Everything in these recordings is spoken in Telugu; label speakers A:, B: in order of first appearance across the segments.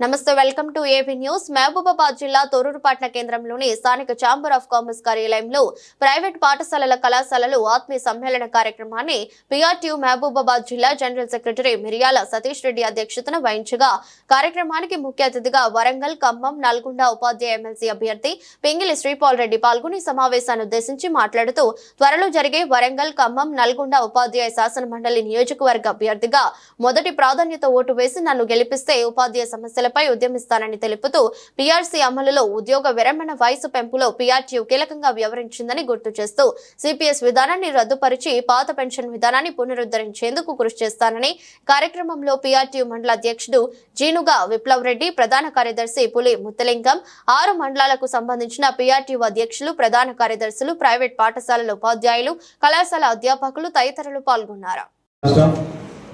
A: నమస్తే welcome to AB news. Mahabubabad జిల్లా తొరూరుపట్న కేంద్రంలోని స్థానిక ఛాంబర్ ఆఫ్ కామర్స్ కార్యాలయంలో ప్రైవేట్ పాఠశాలల కళాశాలలు ఆత్మీయ సమ్మేళన కార్యక్రమాన్ని పిఆర్టీయూ మహబూబాబాద్ జిల్లా జనరల్ సెక్రటరీ మిరియాల సతీష్ రెడ్డి అధ్యక్షతన వహించగా కార్యక్రమానికి ముఖ్య అతిథిగా వరంగల్ ఖమ్మం నల్గొండ ఉపాధ్యాయ ఎమ్మెల్సీ అభ్యర్థి పింగిలి శ్రీపాల్ రెడ్డి పాల్గొని సమావేశాన్ని ఉద్దేశించి మాట్లాడుతూ త్వరలో జరిగే వరంగల్ ఖమ్మం నల్గొండ ఉపాధ్యాయ శాసన మండలి నియోజకవర్గ అభ్యర్థిగా మొదటి ప్రాధాన్యత ఓటు వేసి నన్ను గెలిపిస్తే ఉపాధ్యాయ సమస్యలపై ఉద్యమిస్తానని తెలుపుతూ పీఆర్సీ అమలులో ఉద్యోగ విరమణ వయసు పెంపులో పీఆర్టీయూ కీలకంగా వ్యవహరించిందని గుర్తు చేస్తూ సిపిఎస్ విధానాన్ని రద్దుపరిచి పాత పెన్షన్ విధానాన్ని పునరుద్ధరించేందుకు కృషి చేస్తానని కార్యక్రమంలో పీఆర్టీయూ మండల అధ్యక్షుడు జీనుగా విప్లవ్ రెడ్డి ప్రధాన కార్యదర్శి పులి ముత్తలింగం ఆరు మండలాలకు సంబంధించిన పీఆర్టీయూ అధ్యక్షులు ప్రధాన కార్యదర్శులు ప్రైవేట్ పాఠశాలల ఉపాధ్యాయులు కళాశాల అధ్యాపకులు తదితరులు పాల్గొన్నారు.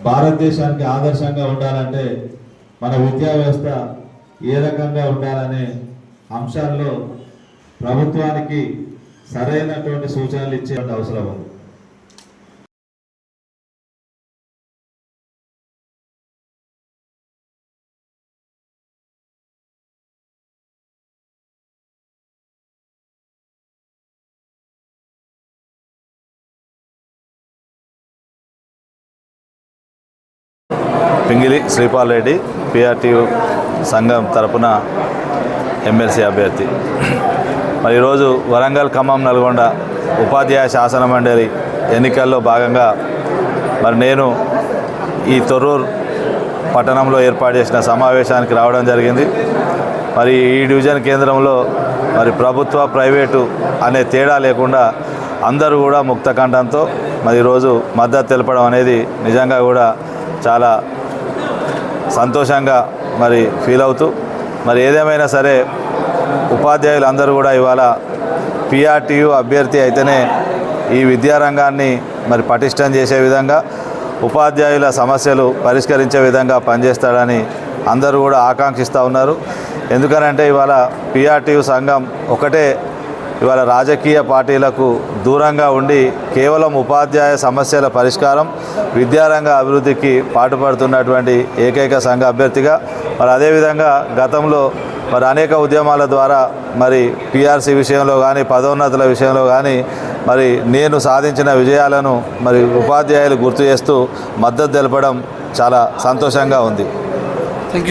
B: భారతదేశానికి ఆదర్శంగా ఉండాలంటే మన విద్యా వ్యవస్థ ఏ రకంగా ఉండాలనే అంశాల్లో ప్రభుత్వానికి సరైనటువంటి సూచనలు ఇచ్చే అవసరం ఉంది.
C: పింగిలి శ్రీపాల్ రెడ్డి సంఘం తరపున ఎమ్మెల్సీ అభ్యర్థి. మరి ఈరోజు వరంగల్ ఖమ్మం నల్గొండ ఉపాధ్యాయ శాసన మండలి ఎన్నికల్లో భాగంగా మరి నేను ఈ తొర్రూరు పట్టణంలో ఏర్పాటు చేసిన సమావేశానికి రావడం జరిగింది. మరి ఈ డివిజన్ కేంద్రంలో మరి ప్రభుత్వ ప్రైవేటు అనే తేడా లేకుండా అందరూ కూడా ముక్త కంఠంతో మరి ఈరోజు మద్దతు తెలపడం అనేది నిజంగా కూడా చాలా సంతోషంగా మరి ఫీల్ అవుతూ మరి ఏదేమైనా సరే ఉపాధ్యాయులు అందరూ కూడా ఇవాళ పిఆర్టీయు అభ్యర్థి అయితేనే ఈ విద్యారంగాన్ని మరి పటిష్టం చేసే విధంగా ఉపాధ్యాయుల సమస్యలు పరిష్కరించే విధంగా పనిచేస్తాడని అందరూ కూడా ఆకాంక్షిస్తూ ఉన్నారు. ఎందుకనంటే ఇవాళ పిఆర్టీయు సంఘం ఒకటే ఇవాళ రాజకీయ పార్టీలకు దూరంగా ఉండి కేవలం ఉపాధ్యాయ సమస్యల పరిష్కారం విద్యారంగ అభివృద్ధికి పాటుపడుతున్నటువంటి ఏకైక సంఘ అభ్యర్థిగా మరి అదేవిధంగా గతంలో మరి అనేక ఉద్యమాల ద్వారా మరి పిఆర్సీ విషయంలో కానీ పదోన్నతుల విషయంలో కానీ మరి నేను సాధించిన విజయాలను మరి ఉపాధ్యాయులు గుర్తు చేస్తూ మద్దతు తెలపడం చాలా సంతోషంగా ఉంది.